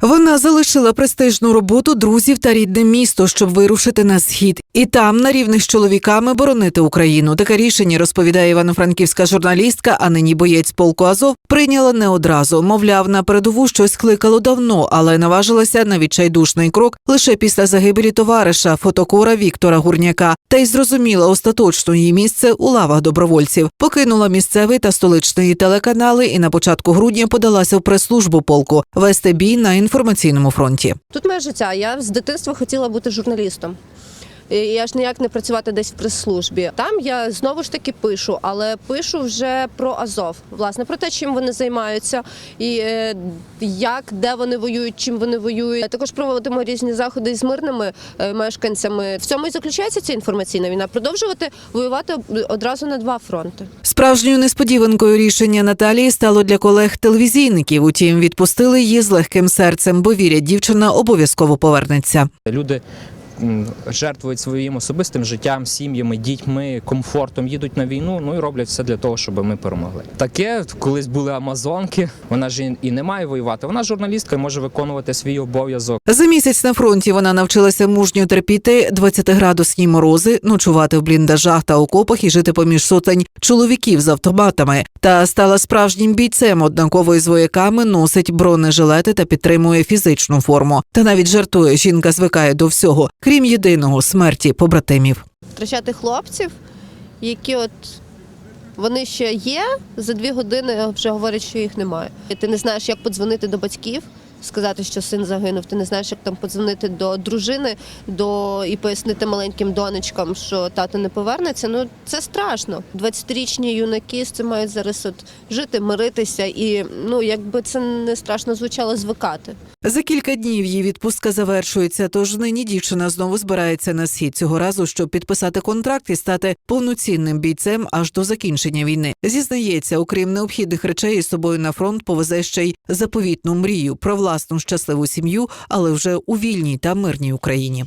Вона залишила престижну роботу друзів та рідне місто, щоб вирушити на схід, і там на рівних з чоловіками боронити Україну. Таке рішення розповідає івано-франківська журналістка, а нині боєць полку Азов, прийняла не одразу. Мовляв, на передову щось кликало давно, але наважилася на відчайдушний крок лише після загибелі товариша фотокора Віктора Гурняка. Та й зрозуміла остаточно її місце у лавах добровольців. Покинула місцевий та столичний телеканали і на початку грудня подалася в прес-службу полку вести бій на інформаційному фронті. Тут моє життя. Я з дитинства хотіла бути журналістом. І Я ж ніяк не працювати десь в прес-службі. Там я знову ж таки пишу, але пишу вже про Азов, власне, про те, чим вони займаються, і е, як, де вони воюють, чим вони воюють. Також проводимо різні заходи з мирними е, мешканцями. В цьому і заключається ця інформаційна війна. Продовжувати воювати одразу на два фронти. Справжньою несподіванкою рішення Наталії стало для колег-телевізійників. Утім, відпустили її з легким серцем, бо вірять, дівчина обов'язково повернеться. Люди жертвують своїм особистим життям, сім'ями, дітьми, комфортом, їдуть на війну, ну і роблять все для того, щоб ми перемогли. Таке колись були амазонки. Вона ж і- не має воювати. Вона журналістка і може виконувати свій обов'язок. За місяць на фронті вона навчилася мужньо терпіти 20-градусні морози, ночувати в бліндажах та окопах і жити поміж сотень чоловіків з автоматами. Та стала справжнім бійцем, однаково із вояками носить бронежилети та підтримує фізичну форму. Та навіть жартує, жінка звикає до всього, крім єдиного смерті побратимів. втрачати хлопців, які от вони ще є за дві години, вже говорять, що їх немає. Ти не знаєш, як подзвонити до батьків, сказати, що син загинув. Ти не знаєш, як там подзвонити до дружини, до і пояснити маленьким донечкам, що тато не повернеться. Ну це страшно. 20-річні юнаки з цим мають зараз от жити, миритися, і ну якби це не страшно звучало, звикати. За кілька днів її відпустка завершується. Тож нині дівчина знову збирається на схід цього разу, щоб підписати контракт і стати повноцінним бійцем аж до закінчення війни. Зізнається, окрім необхідних речей, із собою на фронт повезе ще й заповітну мрію про власну щасливу сім'ю, але вже у вільній та мирній Україні.